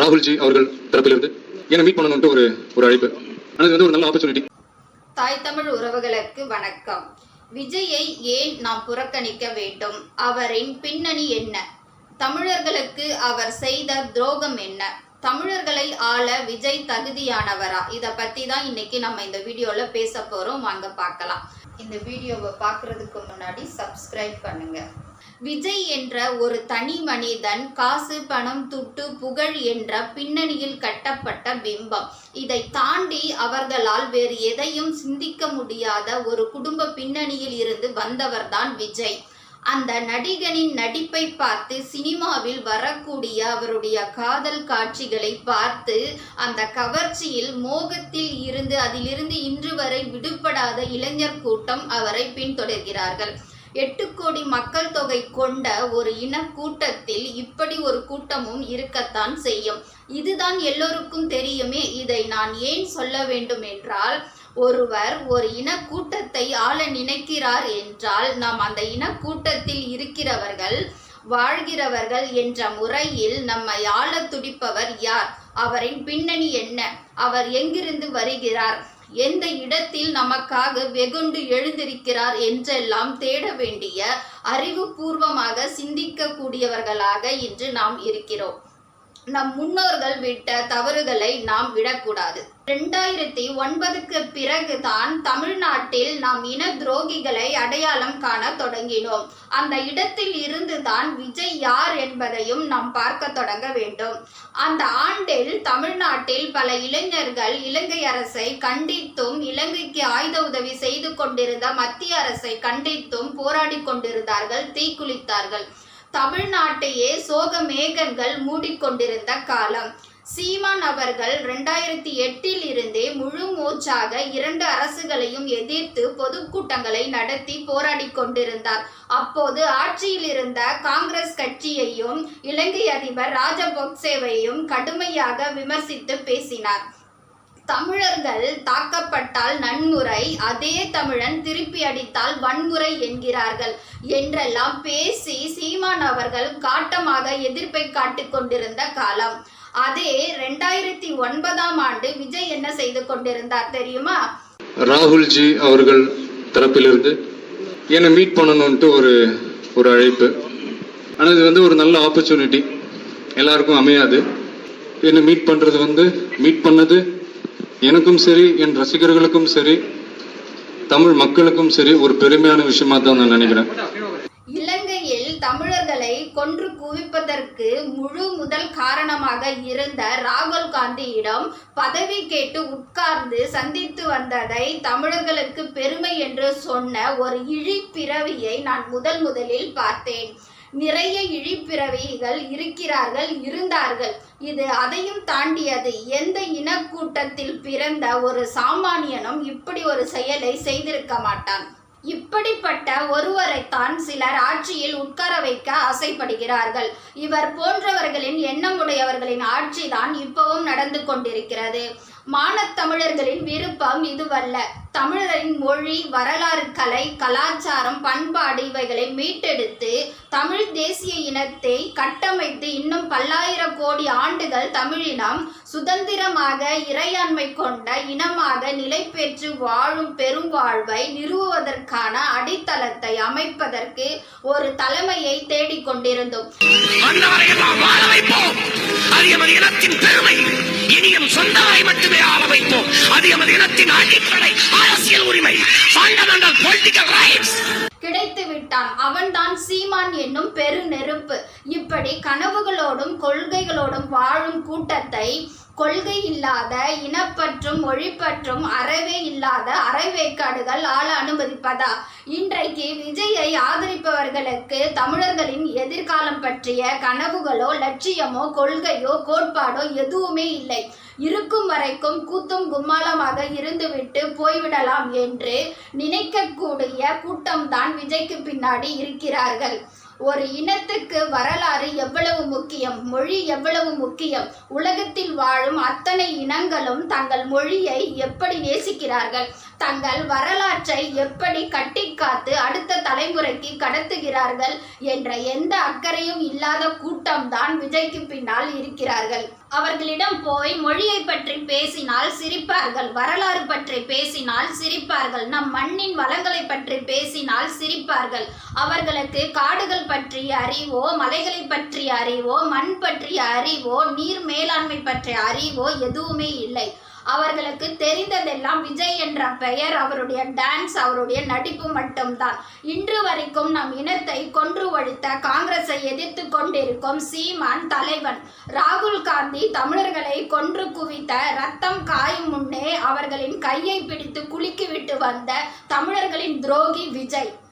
ராகுல்ஜி அவர்கள் தரப்பிலிருந்து. என்னை மீட் பண்ணணும்ட்டு ஒரு ஒரு அழைப்பு. ஆனால் இது வந்து ஒரு நல்ல ஆப்பர்ச்சுனிட்டி தாய் தமிழ் உறவுகளுக்கு வணக்கம். விஜயை ஏன் நாம் புறக்கணிக்க வேண்டும்? அவரின் பின்னணி என்ன? தமிழர்களுக்கு அவர் செய்த துரோகம் என்ன? தமிழர்களை ஆள விஜய் தகுதியானவரா? இதை பத்தி தான் இன்னைக்கு நம்ம இந்த வீடியோல பேச போறோம். வாங்க பார்க்கலாம். இந்த வீடியோவை பார்க்கறதுக்கு முன்னாடி சப்ஸ்கிரைப் பண்ணுங்க. விஜய் என்ற ஒரு தனி மனிதன் காசு பணம் துட்டு புகழ் என்ற பின்னணியில் கட்டப்பட்ட பிம்பம். இதை தாண்டி அவர்களால் வேறு எதையும் சிந்திக்க முடியாத ஒரு குடும்ப பின்னணியில் இருந்து வந்தவர்தான் விஜய். அந்த நடிகனின் நடிப்பை பார்த்து சினிமாவில் வரக்கூடிய அவருடைய காதல் காட்சிகளை பார்த்து அந்த கவர்ச்சியில் மோகத்தில் இருந்து அதிலிருந்து இன்று வரை விடுபடாத இளைஞர் கூட்டம் அவரை பின்தொடர்கிறார்கள். எட்டு கோடி மக்கள் தொகை கொண்ட ஒரு இன கூட்டத்தில் இப்படி ஒரு கூட்டமும் இருக்கத்தான் செய்யும். இதுதான் எல்லோருக்கும் தெரியுமே. இதை நான் ஏன் சொல்ல வேண்டும் என்றால் ஒருவர் ஒரு இனக்கூட்டத்தை ஆள நினைக்கிறார் என்றால் நாம் அந்த இனக்கூட்டத்தில் இருக்கிறவர்கள் வாழ்கிறவர்கள் என்ற முறையில் நம்மை ஆள துடிப்பவர் யார்? அவரின் பின்னணி என்ன? அவர் எங்கிருந்து வருகிறார்? எந்த இடத்தில் நமக்காக வெகுண்டு எழுந்திருக்கிறார் என்றெல்லாம் தேட வேண்டிய அறிவுபூர்வமாக சிந்திக்கக்கூடியவர்களாக இன்று நாம் இருக்கிறோம். நம் முன்னோர்கள் விட்ட தவறுகளை நாம் விடக்கூடாது. ரெண்டாயிரத்தி ஒன்பதுக்கு பிறகுதான் தமிழ்நாட்டில் நாம் இன துரோகிகளை அடையாளம் காண தொடங்கினோம். அந்த இடத்தில் இருந்துதான் விஜய் யார் என்பதையும் நாம் பார்க்க தொடங்க வேண்டும். அந்த ஆண்டில் தமிழ்நாட்டில் பல இளைஞர்கள் இலங்கை அரசை கண்டித்தும் இலங்கைக்கு ஆயுத உதவி செய்து கொண்டிருந்த மத்திய அரசை கண்டித்தும் போராடி கொண்டிருந்தார்கள் தீக்குளித்தார்கள். தமிழ்நாட்டையே சோக மேகங்கள் மூடிக்கொண்டிருந்த காலம். சீமான் அவர்கள் ரெண்டாயிரத்தி எட்டில் இருந்தே முழு மூச்சாக இரண்டு அரசுகளையும் எதிர்த்து பொதுக்கூட்டங்களை நடத்தி போராடி கொண்டிருந்தார். அப்போது ஆட்சியில் இருந்த காங்கிரஸ் கட்சியையும் இலங்கை அதிபர் ராஜபக்சேவையும் கடுமையாக விமர்சித்து பேசினார். தமிழர்கள் தாக்கப்பட்டால் நன்முறை அதே தமிழன் திருப்பி அடித்தால் வன்முறை என்கிறார்கள் என்றெல்லாம் பேசி சீமான் அவர்கள் காட்டமாக எதிர்ப்பை காட்டிக் கொண்டிருந்த காலம். அதே ரெண்டாயிரத்தி ஒன்பதாம் ஆண்டு விஜய் என்ன செய்து கொண்டிருந்தார் தெரியுமா? ராகுல்ஜி அவர்கள் தரப்பிலிருந்து என்னை மீட் பண்ணணும்ட்டு ஒரு ஒரு அழைப்பு. ஆனால் இது வந்து ஒரு நல்ல ஆப்பர்ச்சுனிட்டி எல்லாருக்கும் அமையாது. என்னை மீட் பண்ணுறது வந்து மீட் பண்ணது எனக்கும் சரி என் ரசிகர்களுக்கும் சரி தமிழ் மக்களுக்கும் சரி ஒரு பெருமையான விஷயமா தான் நான் நினைக்கிறேன். இலங்கையில் தமிழர்களை கொன்று குவிப்பதற்கு முழு முதல் காரணமாக இருந்த ராகுல் காந்தியிடம் பதவி கேட்டு உட்கார்ந்து சந்தித்து வந்ததை தமிழர்களுக்கு பெருமை என்று சொன்ன ஒரு இழிப்பிறவியை நான் முதல் முதலில் பார்த்தேன். நிறைய இழிப்பிறவிகள் இருக்கிறார்கள் இருந்தார்கள். இது அதையும் தாண்டியது. எந்த இனக்கூட்டத்தில் பிறந்த ஒரு சாமானியனும் இப்படி ஒரு செயலை செய்திருக்க மாட்டான். இப்படிப்பட்ட ஒருவரைத்தான் சிலர் ஆட்சியில் உட்கார வைக்க ஆசைப்படுகிறார்கள். இவர் போன்றவர்களின் எண்ணமுடையவர்களின் ஆட்சிதான் இப்பவும் நடந்து கொண்டிருக்கிறது. மானத்தமிழர்களின் விருப்பம் இதுவல்ல. தமிழரின் மொழி வரலாறு கலை கலாச்சாரம் பண்பாடு இவைகளை மீட்டெடுத்து தமிழ் தேசிய இனத்தை கட்டமைத்து இன்னும் பல்லாயிரம் கோடி ஆண்டுகள் தமிழினம் சுதந்திரமாக இறையாண்மை கொண்ட இனமாக நிலை பெற்று வாழும் பெருவாழ்வை நிறுவுவதற்கான அடித்தளத்தை அமைப்பதற்கு ஒரு தலைமையை தேடிக்கொண்டிருந்தோம் இனத்தின் பெருமை இனியும் சொந்தவரை மட்டுமே ஆள வைப்போம். அது எமது இனத்தின் அடிப்படை அரசியல் உரிமை. ஃபண்டமெண்டல் பொலிட்டிக்கல் ரைட்ஸ் கிடைத்து விட்டான் அவன்தான் சீமான் என்னும் பெரு நெருப்பு இப்படி கனவுகளோடும் கொள்கைகளோடும் வாழும் கூட்டத்தை கொள்கை இல்லாத இனப்பற்றும் மொழிப்பற்றும் அறவே இல்லாத அறவேக்காடுகள் ஆள அனுமதிப்பதா? இன்றைக்கு விஜயை ஆதரிப்பவர்களுக்கு தமிழர்களின் எதிர்காலம் பற்றிய கனவுகளோ லட்சியமோ கொள்கையோ கோட்பாடோ எதுவுமே இல்லை. இருக்கும் வரைக்கும் கூத்தும் கும்மாளமாக இருந்துவிட்டு போய்விடலாம் என்று நினைக்கக்கூடிய கூட்டம்தான் விஜய்க்கு பின்னாடி இருக்கிறார்கள். ஒரு இனத்துக்கு வரலாறு எவ்வளவு முக்கியம் மொழி எவ்வளவு முக்கியம் உலகத்தில் வாழும் அத்தனை இனங்களும் தங்கள் மொழியை எப்படி நேசிக்கிறார்கள்? தங்கள் வரலாற்றை எப்படி கட்டிக்காத்து அடுத்த தலைமுறைக்கு கடத்துகிறார்கள் என்ற எந்த அக்கறையும் இல்லாத கூட்டம்தான் விஜய்க்கு பின்னால் இருக்கிறார்கள். அவர்களிடம் போய் மொழியை பற்றி பேசினால் சிரிப்பார்கள் வரலாறு பற்றி பேசினால் சிரிப்பார்கள் நம் மண்ணின் வளங்களை பற்றி பேசினால் சிரிப்பார்கள். அவர்களுக்கு காடுகள் பற்றிய அறிவோ மலைகளை பற்றிய அறிவோ மண் பற்றிய அறிவோ நீர் மேலாண்மை பற்றிய அறிவோ எதுவுமே இல்லை. அவர்களுக்கு தெரிந்ததெல்லாம் விஜய் என்ற பெயர் அவருடைய டான்ஸ் அவருடைய நடிப்பு மட்டும்தான். இன்று வரைக்கும் நம் இனத்தை கொன்று ஒழித்த காங்கிரஸை எதிர்த்து கொண்டிருக்கும் சீமான் தலைவன். ராகுல் காந்தி தமிழர்களை கொன்று குவித்த ரத்தம் காயும் முன்னே அவர்களின் கையை பிடித்து குலுக்கிவிட்டு வந்த தமிழர்களின் துரோகி விஜய்.